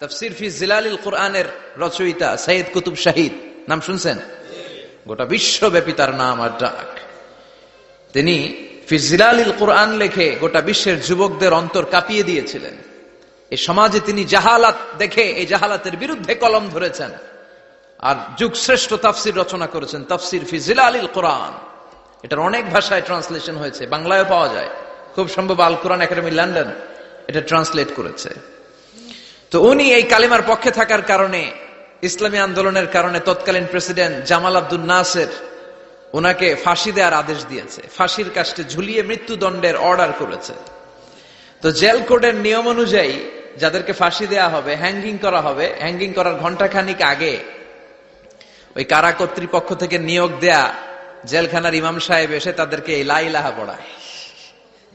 তফসির ফি জিলালিল কোরআনের রচয়িতা সৈয়দ কুতুব শাহিদ। নাম শুনছেন? গোটা বিশ্বব্যাপী তার নাম আর ডাক। তিনি ফিজিলালিল কোরআন লেখে গোটা বিশ্বের যুবকদের অন্তর কাঁপিয়ে দিয়েছিলেন। এই সমাজে তিনি জাহালাত দেখে এই জাহালাতের বিরুদ্ধে কলম ধরেছেন। আর যুগ শ্রেষ্ঠ তাফসির রচনা করেছেন, তাফসির ফিজিলালিল কোরআন। এটার অনেক ভাষায় ট্রান্সলেশন হয়েছে বাংলায় পাওয়া যায়। খুব সম্ভব আল কোরআন একাডেমি লন্ডন এটা ট্রান্সলেট করেছে। তো উনি এই কালিমার পক্ষে থাকার কারণে, ইসলামী আন্দোলনের কারণে তৎকালীন প্রেসিডেন্ট জামাল আব্দুল নাসের ওনাকে ফাঁসি দেওয়ার আদেশ দিয়েছে। ফাঁসির কাষ্টে ঝুলিয়ে মৃত্যুদণ্ডের অর্ডার করেছে। তো জেল কোডের নিয়ম অনুযায়ী যাদেরকে ফাঁসি দেয়া হবে, হ্যাঙ্গিং করা হবে, হ্যাঙ্গিং করার ঘন্টাখানিক আগে ওই কারা কর্তৃপক্ষ থেকে নিয়োগ দেয়া জেলখানার ইমাম সাহেব এসে তাদেরকে এই লা ইলাহা পড়ায়।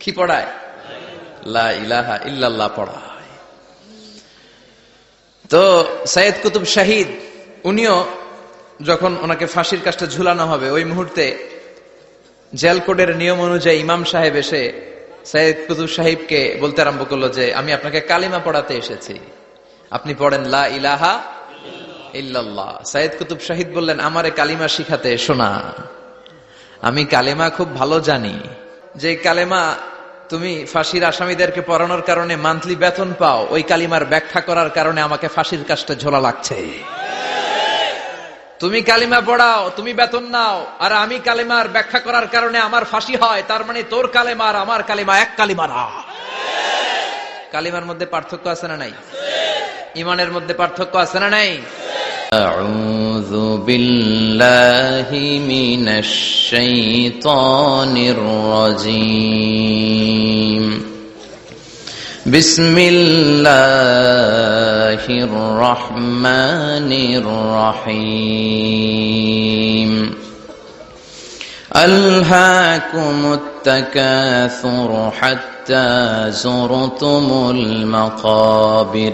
কি পড়ায়? লা ইলাহা ইল্লাল্লাহ পড়ায়। তো সৈয়দ কুতুব শাহিদ, উনিও যখন ওনাকে ফাঁসির কাজটা ঝুলানো হবে, ওই মুহূর্তে জেল কোডের নিয়ম অনুযায়ী ইমাম সাহেব এসে সৈয়দ কুতুব সাহিবকে বলতে আরম্ভ করল যে, আমি আপনাকে কালিমা পড়াতে এসেছি। আপনি পড়েন লা ইলাহা ইল্লাল্লাহ। সৈয়দ কুতুব শাহিদ বললেন, আমারে কালিমা শিখাতে শোনা আমি কালেমা খুব ভালো জানি। যে কালেমা তুমি ফাঁসির আসামিদেরকে পড়ানোর কারণে মান্থলি বেতন পাও, ওই কালিমার ব্যাখ্যা করার কারণে আমাকে ফাঁসির কাজটা ঝোলা লাগছে। তুমি কালিমা পড়াও, তুমি বেতন নাও, আর আমি কালিমার ব্যাখ্যা করার কারণে আমার ফাঁসি হয়, তার মানে তোর কালেমা আর আমার কালিমা এক কালিমা না। কালিমার মধ্যে পার্থক্য আছে না নাই? ইমানের মধ্যে পার্থক্য আছে না নাই? أعوذ بالله من الشيطان الرجيم. بسم الله الرحمن الرحيم. ألهاكم التكاثر حتى زرتم المقابر.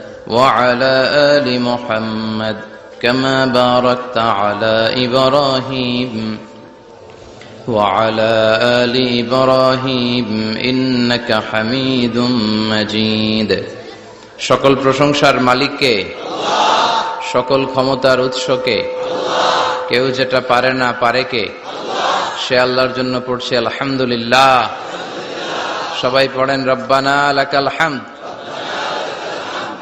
وعلى آل محمد كما باركت على إبراهيم وعلى آل إبراهيم إنك حميد مجيد সকল প্রশংসার মালিককে সকল ক্ষমতার উৎসকে কেউ যেটা পারে না পারে কে সে আল্লাহর জন্য পড়ছে আলহামদুলিল্লাহ সবাই পড়েন রব্বানা লাকাল হামদ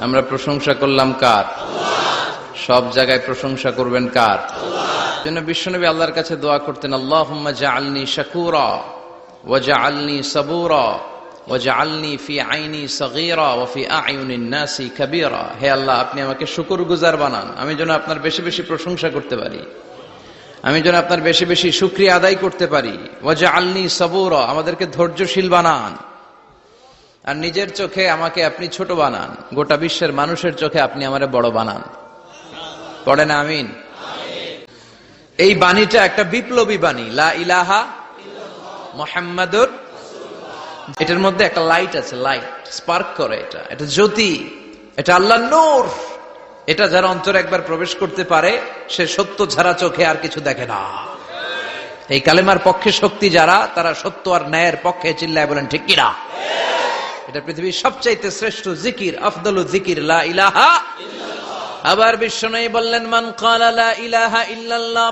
আমরা প্রশংসা করলাম কার? সব জায়গায় প্রশংসা করবেন কার? জন্য বিশ্বনবী আল্লাহর কাছে দোয়া করতেন আল্লাহ জাআলনি শাকুরা ওয়াজআলনি সাবুরা ওয়াজআলনি ফি আইনি সগীরা ওয়া ফি নাসি কাবীরা। হে আল্লাহ, আপনি আমাকে শুকরগুজার বানান। আমি যেন আপনার বেশি বেশি প্রশংসা করতে পারি। আমি যেন আপনার বেশি বেশি শুকরিয়া আদায় করতে পারি। ওয়াজআলনি সাবুরা, আমাদেরকে ধৈর্যশীল বানান। আর নিজের চোখে আমাকে আপনি ছোট বানান। গোটা বিশ্বের মানুষের চোখে আপনি আমারে বড় বানান। পড়েন আমিন? এই বাণীটা একটা বিপ্লবী বাণী। লা ইলাহা মোহাম্মদুর এটার মধ্যে একটা লাইট আছে লাইট স্পার্ক করে এটা। এটা জ্যোতি, এটা আল্লাহ নূর। এটা যারা অন্তর একবার প্রবেশ করতে পারে, সে সত্য ছাড়া চোখে আর কিছু দেখে না। এই কালেমার পক্ষে শক্তি যারা, তারা সত্য আর ন্যায়ের পক্ষে চিল্লায় বলেন, ঠিক কিনা? এটা পৃথিবীর সবচাইতে শ্রেষ্ঠ জিকির, আফদল জিকির, লা ইলাহা আবার বিশ্বনয়ী বললেন, মান কালা লা ইলাহা ইল্লাল্লাহ,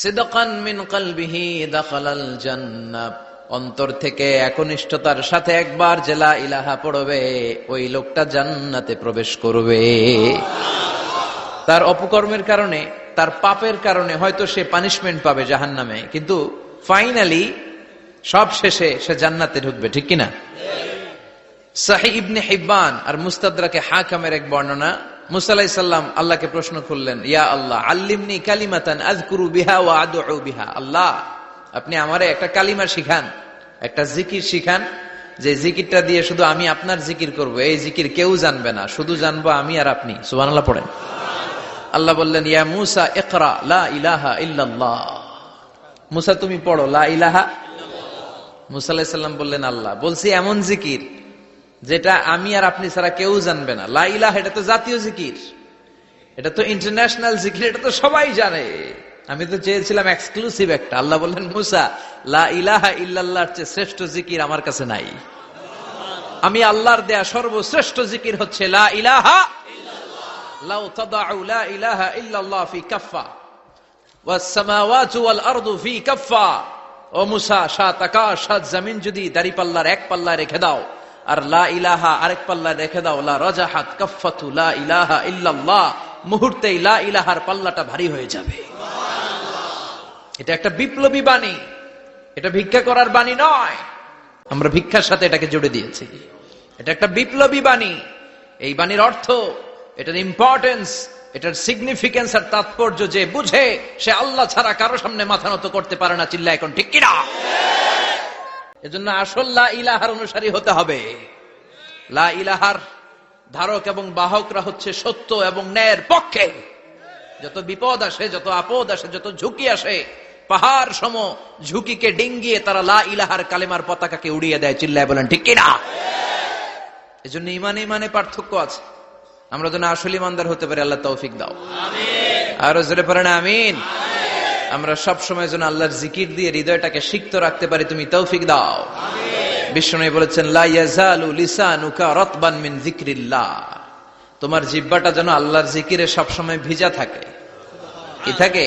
সিদকান মিন কলবিহি দাখালাল জান্নাহ। অন্তর থেকে একনিষ্ঠতার সাথে একবার জেলা ইলাহা পড়বে, ওই লোকটা জান্নাতে প্রবেশ করবে। তার অপকর্মের কারণে, তার পাপের কারণে হয়তো সে পানিশমেন্ট পাবে জাহান্নামে, কিন্তু ফাইনালি সব শেষে সে জান্নাতে ঢুকবে, ঠিক কিনা? সাহি ইবনে হিব্বান আর মুস্তাদরাকে হাকামের এক বর্ণনা। মুসা আলাইহিস সাল্লাম আল্লাহকে প্রশ্ন করলেন, ইয়া আল্লাহ, আল্লিমনি কালিমাতান আযকুরু বিহা ওয়া আদউ বিহা। আল্লাহ, আপনি আমারে একটা কালিমা শিখান, একটা জিকির শিখান, যে জিকিরটা দিয়ে শুধু আমি আপনার জিকির করব, এই জিকির কেউ জানবে না, শুধু জানব আমি আর আপনি। সুবহানাল্লাহ পড়েন। আল্লাহ বললেন, ইয়া মুসা, ইকরা, লা ইলাহা ইল্লাল্লাহ। মুসা, তুমি পড়ো, লা ইলাহা মুসা আলাইহিস সাল্লাম বললেন, আল্লাহ। বলছি, এমন জিকির যেটা আমি আর আপনি ছাড়া কেউ জানবে না। লা ইলাহা, এটা তো জাতীয় জিকির। এটা তো ইন্টারন্যাশনাল জিকির, এটা তো সবাই জানে। আমি তো চেয়েছিলাম এক্সক্লুসিভ একটা। আল্লাহ বললেন, মুসা, লা ইলাহা চেয়ে শ্রেষ্ঠ জিকির আমার কাছে নাই। আমি আল্লাহর দেয়া সর্বশ্রেষ্ঠ জিকির হচ্ছে, লা ইলাহা লা ইলাহা ইল্লাল্লাহ ফি ফি ও মুসা, সাত আকাশ, সাত জমিন যদি দাড়ি পাল্লার এক পাল্লা রেখে দাও আর লা ইলাহা আরেক পাল্লা রেখে দাও, লা রাজাহাত কাফফাতু লা ইলাহা ইল্লাল্লাহ। মুহূর্তেই লা ইলাহার পাল্লাটা ভারী হয়ে যাবে। এটা একটা বিপ্লবী বাণী। এটা ভিক্ষা করার বাণী নয়। আমরা ভিক্ষার সাথে এটাকে জুড়ে দিয়েছি। এটা একটা বিপ্লবী বাণী। এই বাণীর অর্থ, এটার ইম্পর্টেন্স এটার সিগনিফিকেন্স আর তাৎপর্য যে বুঝে, সে আল্লাহ ছাড়া কারও সামনে মাথা নত করতে পারে না চিল্লা এখন ঠিক কিনা? এজন্য আসল লা ইলাহার অনুসারী হতে হবে। লা ইলাহার ধারক এবং বাহকরা হচ্ছে সত্য এবং ন্যায়ের পক্ষে। যত বিপদ আসে, যত আপদ আসে, যত ঝুঁকি আসে, পাহাড় সম ঝুঁকিকে ডিঙ্গিয়ে তারা লা ইলাহার কালেমার পতাকাকে উড়িয়ে দেয়, চিল্লায় বলেন, ঠিক কিনা? এজন্য ইমানে ইমানে পার্থক্য আছে। আমরা যেন আসল ইমানদার হতে পারি, আল্লাহ তৌফিক দাও। আরও জোরে পড়েন, আমিন। আমরা সব সময় যেন আল্লাহর জিকির দিয়ে হৃদয়টাকে সিক্ত রাখতে পারি, তুমি তৌফিক দাও। বিষ্ণু বলেছেন রাতবান মিন তোমার জিব্বাটা যেন আল্লাহর জিকিরে সবসময় ভিজা থাকে। কি থাকে?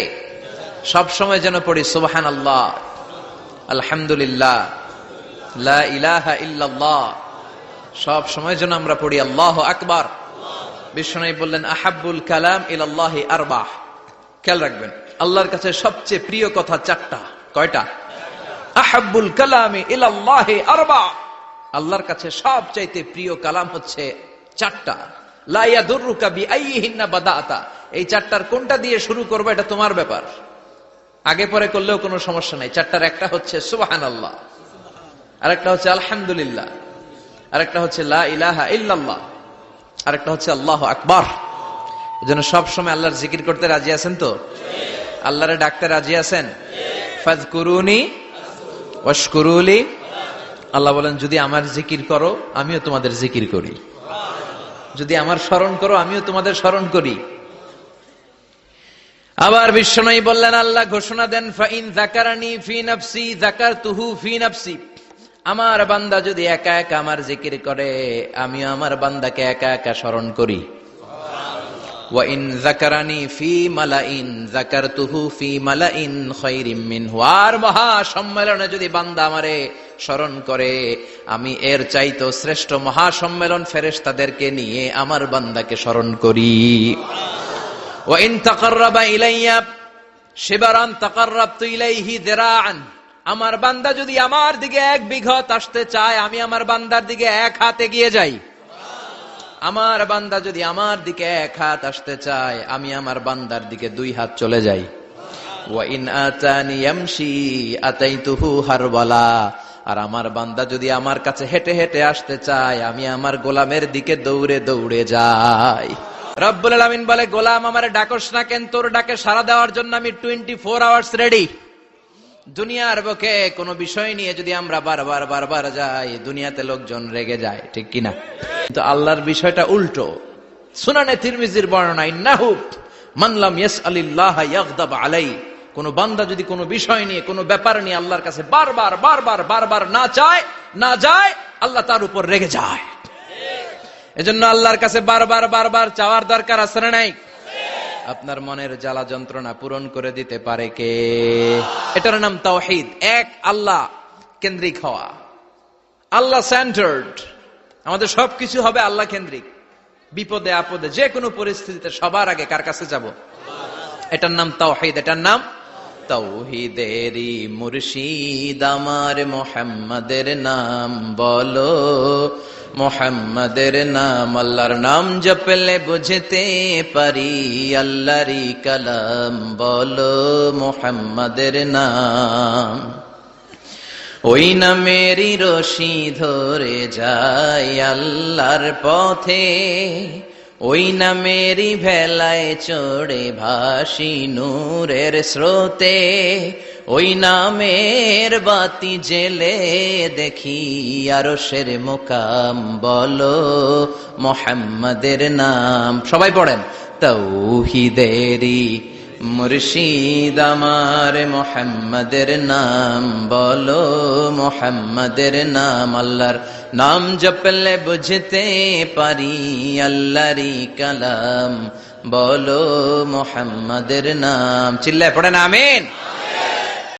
সব সময় যেন পড়ি সুবহান আল্লাহ আলহামদুলিল্লাহ সব সময় যেন আমরা পড়ি, আল্লাহ আকবার বিশ্বনাই বললেন, আহাব্বুল কালাম ইলাল্লাহ আরবাহ খেয়াল রাখবেন। আল্লাহর কাছে সবচেয়ে প্রিয় কথা চারটা। কয়টা? আহাব্বুল কালামি ইলাল্লাহ আরবা। আল্লাহর কাছে সবচাইতে প্রিয় কালাম হচ্ছে চারটা। এই চারটার কোনটা দিয়ে শুরু করবে এটা তোমার ব্যাপার। আগে পরে করলেও কোনো সমস্যা নাই। চারটার একটা হচ্ছে সুবাহান আল্লাহ আরেকটা হচ্ছে আলহামদুলিল্লাহ। আরেকটা হচ্ছে লা ইলাহা ইল্লাল্লাহ। আরেকটা হচ্ছে আল্লাহ আকবার। যেন সব সময় আল্লাহর জিকির করতে রাজি আছেন তো? আল্লাহরে ডাকতে রাজি আছেন? আল্লাহ বলেন, যদি আমার জিকির করো, আমিও তোমাদের জিকির করি। যদি আমার স্মরণ করো, আমিও তোমাদের স্মরণ করি। আবার বিশ্বনয়ী বললেন, আল্লাহ ঘোষণা দেন আমার বান্দা যদি একা একা আমার জিকির করে, আমিও আমার বান্দাকে একা একা স্মরণ করি। ওয়াইন জাকারানি ফি মালাইন জাকারতুহু ফি মালাইন খায়রিম মিনহু আর মহা সম্মেলনে যদি বান্দা আমারে স্মরণ করে, আমি এর চাইতো শ্রেষ্ঠ মহা সম্মেলন ফেরেশতাদেরকে নিয়ে আমার বান্দাকে স্মরণ করি। ওয়াইন তাকাররাবা ইলাইয়া শিবারান তাকাররাবতু ইলাইহি দিরাআন আমার বান্দা যদি আমার দিকে এক বিঘত আসতে চায়, আমি আমার বান্দার দিকে এক হাতে গিয়ে যাই। আমার বান্দা যদি আমার দিকে এক হাত আসতে চায়, আমি আমার বান্দার দিকে দুই হাত চলে যাই। আর আমার বান্দা যদি আমার কাছে হেঁটে হেঁটে আসতে চায়, আমি আমার গোলামের দিকে দৌড়ে দৌড়ে যাই। রব্বুল আলামিন বলে, গোলাম আমার ডাকস না কেন? তোর ডাকে সারা দেওয়ার জন্য আমি টোয়েন্টি ফোর আওয়ার্স রেডি দুনিয়ার বুকে কোনো বিষয় নিয়ে যদি আমরা বারবার বারবার যাই, দুনিয়াতে লোকজন রেগে যায়, ঠিক কিনা? কিন্তু আল্লাহর বিষয়টা উল্টো। সুনানে তিরমিজির বর্ণনা, ইন্নাহু মানলাম ইয়াস আলিল্লাহ ইয়াগদাব আলাই কোন বান্দা যদি কোনো বিষয় নিয়ে, কোনো ব্যাপার নিয়ে আল্লাহর কাছে বারবার বারবার বারবার না চায়, না যায়, আল্লাহ তার উপর রেগে যায়। এজন্য আল্লাহর কাছে বারবার বারবার চাওয়ার দরকার আছে না নাই? আপনার মনের জ্বালা যন্ত্রণা পূরণ করে দিতে পারে কে? এটার নাম তাওহিদ। এক, আল্লাহ কেন্দ্রিক হওয়া। আল্লাহ সেন্টার্ড আমাদের সবকিছু হবে আল্লাহ কেন্দ্রিক। বিপদে আপদে যে কোনো পরিস্থিতিতে সবার আগে কার কাছে যাব? এটার নাম তাওহিদ। এটার নাম তৌহিদেরি মুর্শিদ, আমার মোহাম্মদের নাম বলো। মোহাম্মদের নাম আল্লাহর নাম জপলে বুঝতে পারি আল্লাহরি কালাম বলো মোহাম্মদের নাম। ওই নামেরই রশি ধরে যায় আল্লাহর পথে। ওই নামেরই ভেলায় চড়ে ভাসি নূরের স্রোতে, ওই নামের বাতি জেলে দেখি আরও সের মোকাম বলো মোহাম্মদের নাম। সবাই পড়েন, তৌহিদেরি মুর্শিদ আমার মোহাম্মদের নাম বলো মোহাম্মদের নাম আল্লাহর নাম জপলে বুঝতে পারি আল্লাহরি কালাম বলো মোহাম্মদের নাম চিল্লায় পড়েন আমিন